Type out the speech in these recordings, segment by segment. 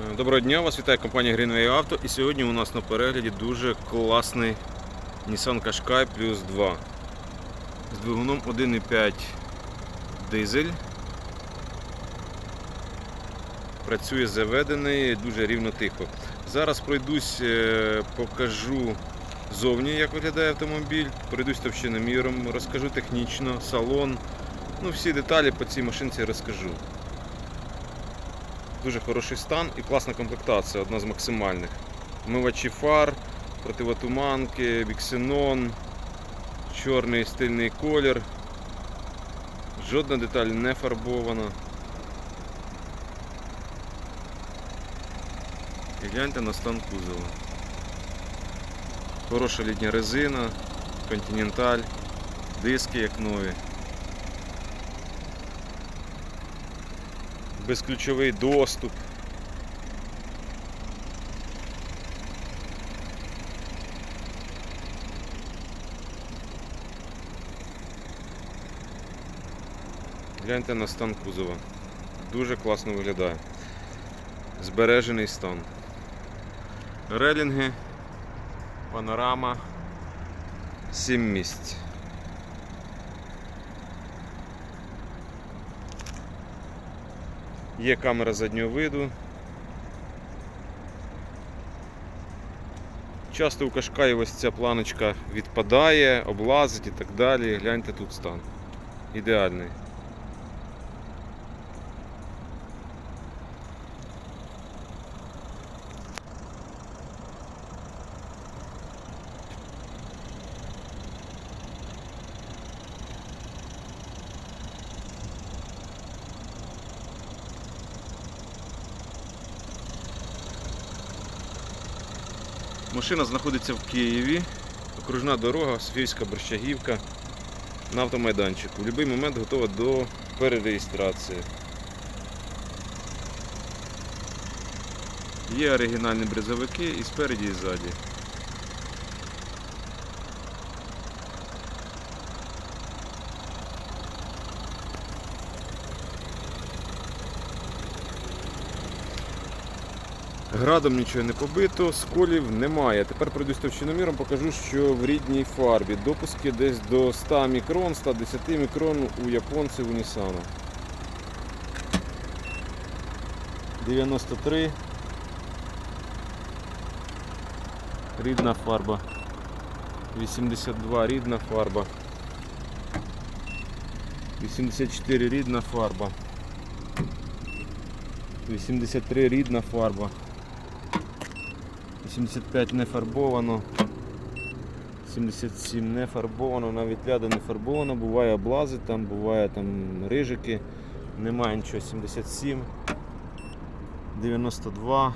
Е, Доброго дня, вас вітає компанія Greenway Auto і сьогодні у нас на перегляді дуже класний Nissan Qashqai Plus 2 з двигуном 1.5 дизель. Працює заведений, дуже рівно тихо. Зараз пройдусь, е, покажу зовні, як виглядає автомобіль, пройдусь товщиноміром, розкажу технічно, салон. Ну, всі деталі по цій машинці розкажу. Дуже хороший стан і класна комплектація, одна з максимальних. Вмивачі фар, противотуманки, біксенон, чорний стильний колір. Жодна деталь не фарбована. І гляньте на стан кузова. Хороша літня резина, континенталь, диски як нові. Безключовий доступ. Гляньте на стан кузова. Дуже класно виглядає. Збережений стан. Релінги, панорама, 7 місць. Є камера заднього виду. Часто у Кашкаї ось ця планочка відпадає, облазить і так далі. Гляньте тут стан. Ідеальний. Машина знаходиться в Києві. Окружна дорога, Софійська Борщагівка на автомайданчику. В будь-який момент готова до перереєстрації. Є оригінальні бризовики і спереді, і ззаді. Градом нічого не побито, сколів немає. Тепер пройдусь товщиноміром, покажу, що в рідній фарбі. Допуски десь до 100 мікрон, 110 мікрон у японців у Nissan. 93. Рідна фарба. 82 рідна фарба. 84 рідна фарба. 83 рідна фарба. 85 не фарбовано. 77 не фарбовано, навіть ляда не фарбовано, буває облази, там буває там рижики, немає нічого, 77, 92,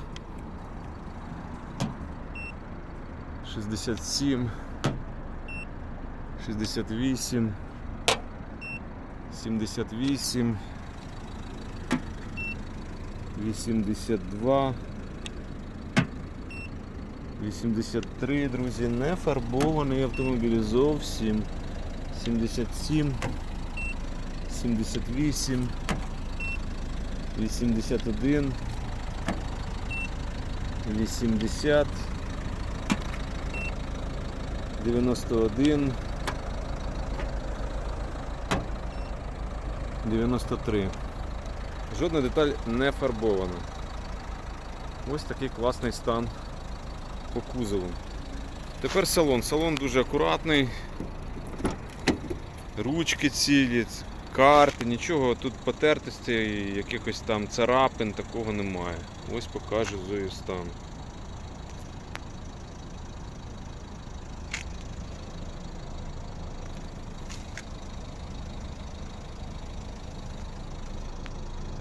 67, 68, 78, 82. 83, друзі, не фарбований автомобіль зовсім. 77, 78, 81, 80, 91, 93. Жодна деталь не фарбована. Ось такий класний стан по кузову. Тепер салон. Салон дуже акуратний. Ручки цілі, карти, нічого тут потертості, якихось там царапин, такого немає. Ось покажу Зою стан.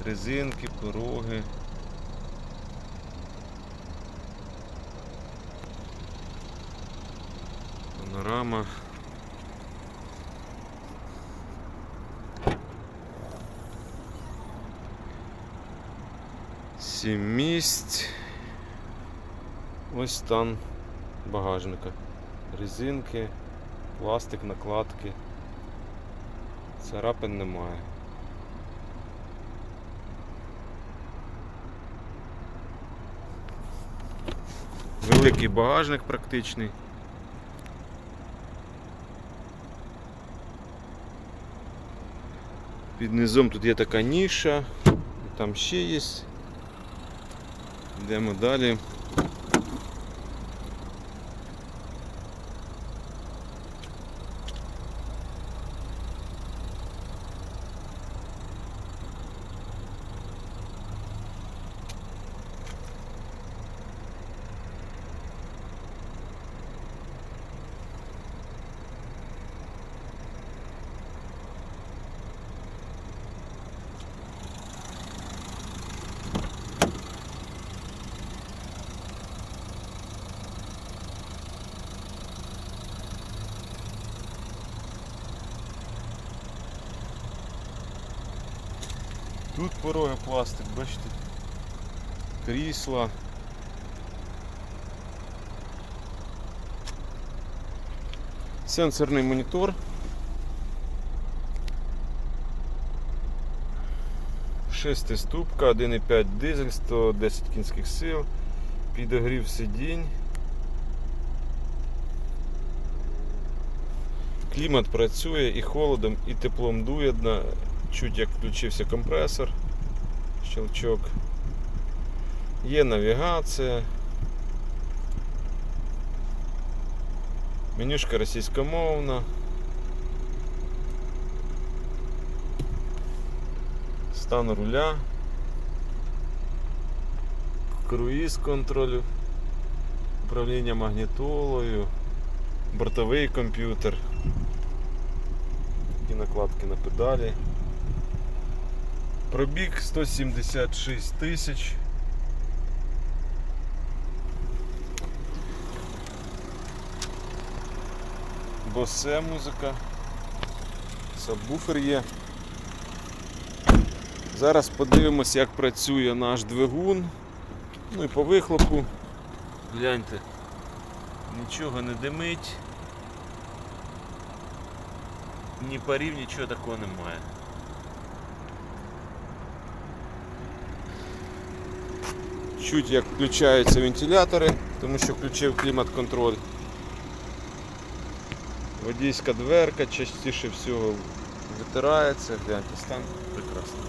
Резинки, пороги. Панорама. Місць. Ось стан багажника. Резинки, пластик, накладки. Царапин немає. Великий багажник практичний. Під низом тут є така ніша, там ще є. Йдемо далі. Тут пороги пластик, бачите. Крісла. Сенсорний монітор. Шестиступка, 1,5 дизель, 110 кінських сил, підогрів сидінь. Клімат працює і холодом, і теплом дує. Чуть як включився компресор, щелчок. Є навігація. Менюшка російськомовна. Стан руля. Круїз контролю. Управління магнітолою. Бортовий комп'ютер. Такі накладки на педалі. Пробіг 176 тисяч. Босе музика. Сабвуфер є. Зараз подивимось, як працює наш двигун. Ну і по вихлопу. Гляньте, нічого не димить. Ні парів, нічого такого немає. Чуть як включаються вентилятори, тому що включив клімат-контроль. Водійська дверка частіше всього витирається, гляньте, стан прекрасний.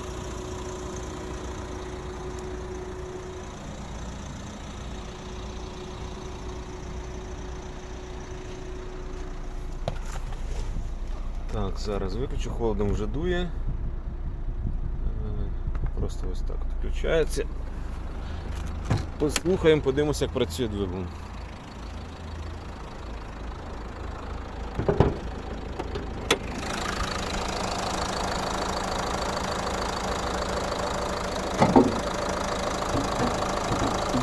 Так, зараз виключу, холодом вже дує. Е, Просто ось так включається. Послухаємо, подивимося, як працює двигун.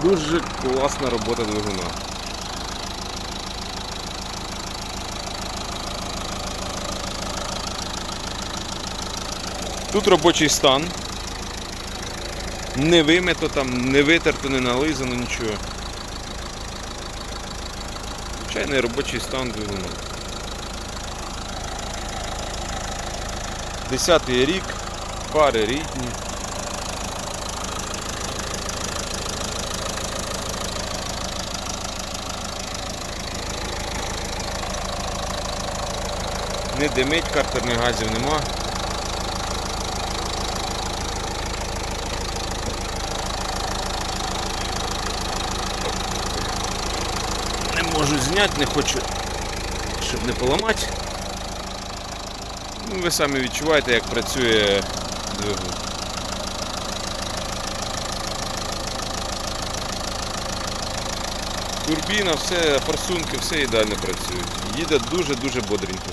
Дуже класна робота двигуна. Тут робочий стан. Не вимито там, не витерто, не нализано, нічого. Звичайний робочий стан двигуна. Десятий рік, пари рідні. Не димить, картерних газів нема. Не можу зняти, не хочу, щоб не поламати. Ну, ви самі відчуваєте, як працює двигун. Турбіна, все, форсунки, все ідеально працюють. Їде дуже-дуже бодренько.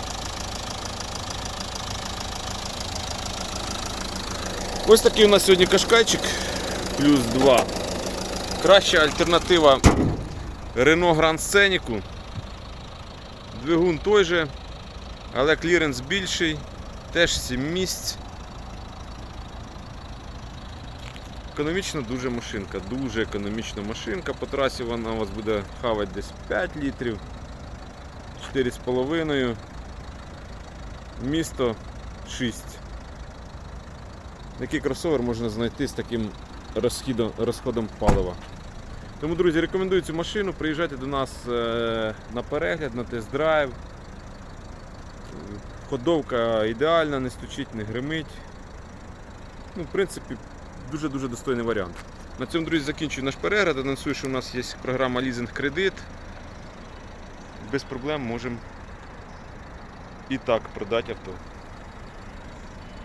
Ось такий у нас сьогодні кашкайчик плюс 2. Краща альтернатива Renault Grand Scenic. Двигун той же, але кліренс більший, теж 7 місць. Економічна дуже машинка, дуже економічна машинка. По трасі вона у вас буде хавати десь 5 літрів, 4,5. Місто 6. Такий кросовер можна знайти з таким розходом палива. Тому, друзі, рекомендую цю машину. Приїжджайте до нас е, на перегляд, на тест-драйв. Ходовка ідеальна, не стучить, не гримить. Ну, в принципі, дуже-дуже достойний варіант. На цьому, друзі, закінчую наш перегляд. Анонсую, що у нас є програма Лізинг Кредит. Без проблем можемо і так продати авто.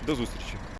До зустрічі!